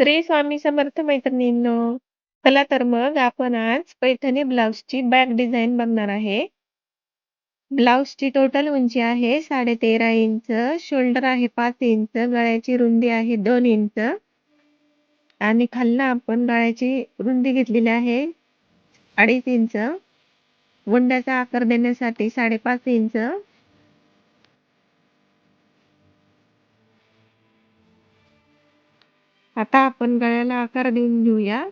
श्री स्वामी समर्थ मैत्रिणींनो चला तर मग आपण आज पैठणी ब्लाऊजची बॅक डिझाईन बघणार आहे. ब्लाऊजची टोटल उंची आहे साडे तेरा इंच शोल्डर आहे पाच इंच गळ्याची रुंदी आहे दोन इंच. आणि खालनं आपण गळ्याची रुंदी घेतलेली आहे अडीच इंच. गुंड्याचा आकार देण्यासाठी साडेपाच इंच. आता आपण गळ्याला आकार देऊन घेऊया.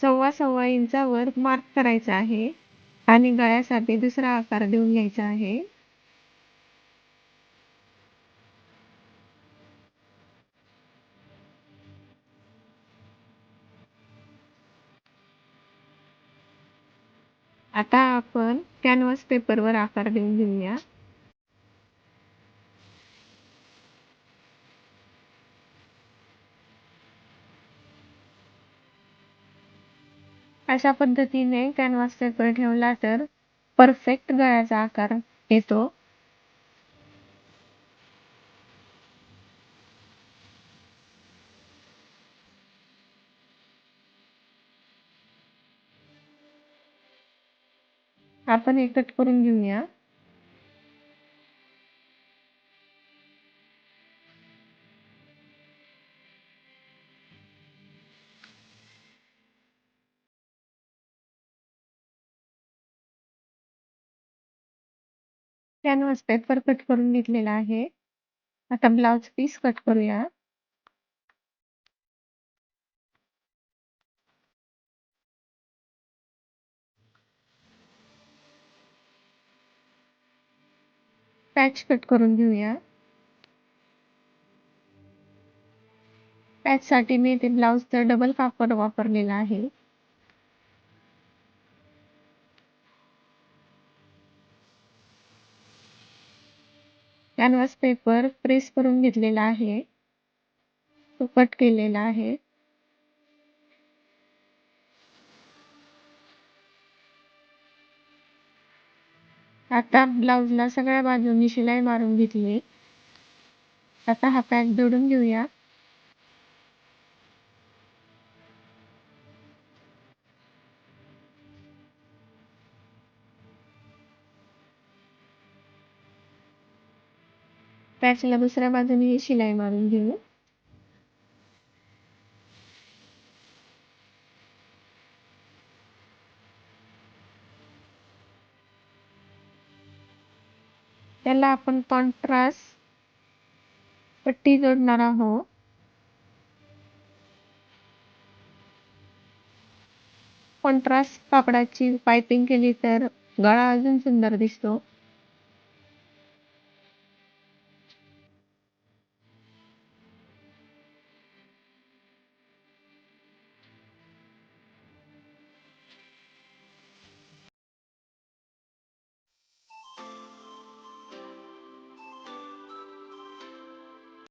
सव्वा सव्वा इंचावर मार्क करायचा आहे आणि गळ्यासाठी दुसरा आकार देऊन घ्यायचा आहे. आता आपण कॅनव्हास पेपरवर आकार देऊन घेऊया. अशा पद्धतीने कॅनव्हास पेपर ठेवला तर परफेक्ट गळ्याचा आकार येतो. आपण एक कट करून घेऊया. कॅनव्हास पेपर कट करून घेतलेला आहे. आता ब्लाउज पीस कट करूया. पॅच कट करून घेऊया. पॅचसाठी मी ते ब्लाऊजचं डबल कापड वापरलेलं आहे. कॅनव्हास पेपर प्रेस करून घेतलेला आहे. तो कट केलेला आहे. आता ब्लाउजला सगळ्या बाजूंनी शिलाई मारून घेतली आता हा पॅच जोडून घेऊया पॅचला दुसऱ्या बाजूने शिलाई मारून घेऊ त्याला आपण कॉन्ट्रास्ट पट्टी जोडणार आहोत. कॉन्ट्रास्ट कापडाची पायपिंग केली तर गळा अजून सुंदर दिसतो.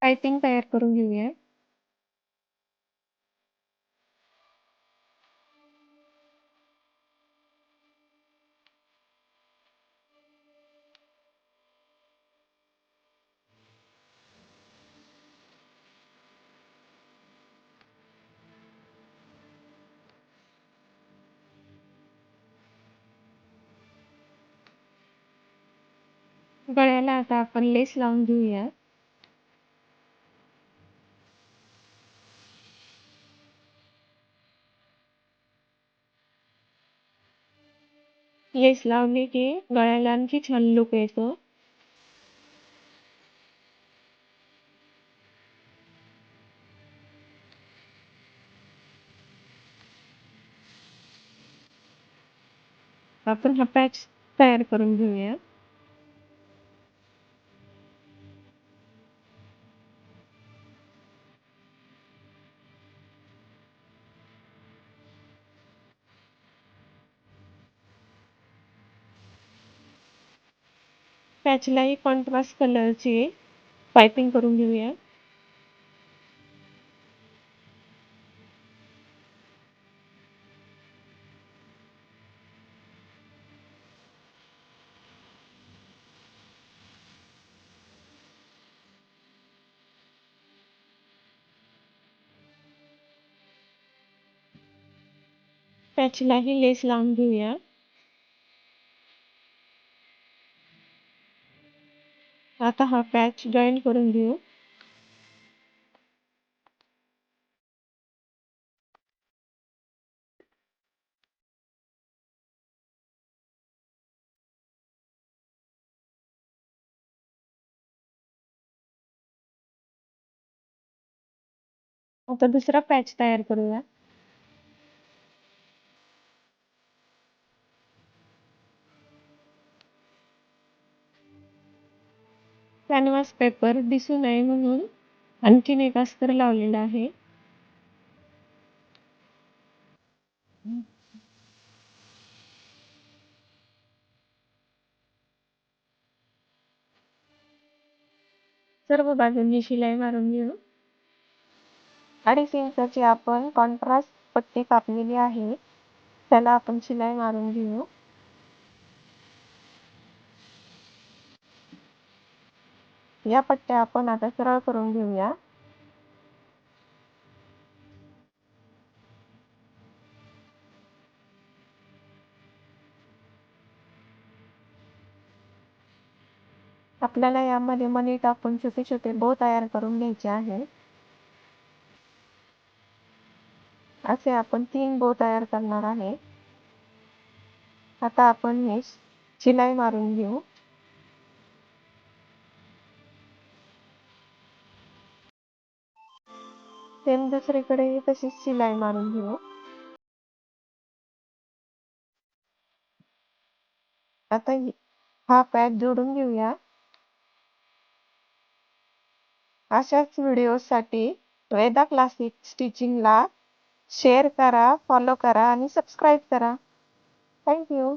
पायपिंग तयार करून घेऊया. गळ्याला आता आपण लेस लावून घेऊया. येस लावली की गळ्याला आणखी छान लुक येतो. आपण हा पॅच तयार करून घेऊया. पॅचलाही कॉन्ट्रास्ट कलरची पायपिंग करून घेऊया. पॅचलाही लेस लावून घेऊया. आता हा पॅच जॉईन करून घेऊ. आता दुसरा पॅच तयार करूया. कॅनव्हास पेपर दिसू नये म्हणून. आणखीन एक अस्तर लावलेलं आहे. सर्व बाजूंनी शिलाई मारून घेऊ. अडीच इंचाची आपण कॉन्ट्रास्ट पट्टी कापलेली आहे. त्याला आपण शिलाई मारून घेऊ. या पट्ट्या आपण आता सरळ करून घेऊया. आपल्याला यामध्ये मनी टाकून छोटे छोटे बो तयार करून घ्यायचे आहे. असे आपण तीन बो तयार करणार आहे. आता आपण हे शिलाई मारून घेऊ. सेम दुसरीकडेही तशीच शिलाई मारून घेऊ आता हा पॅच जोडून घेऊया अशाच व्हिडिओसाठी वेदा क्लासिक स्टिचिंगला शेअर करा फॉलो करा आणि सबस्क्राईब करा थँक्यू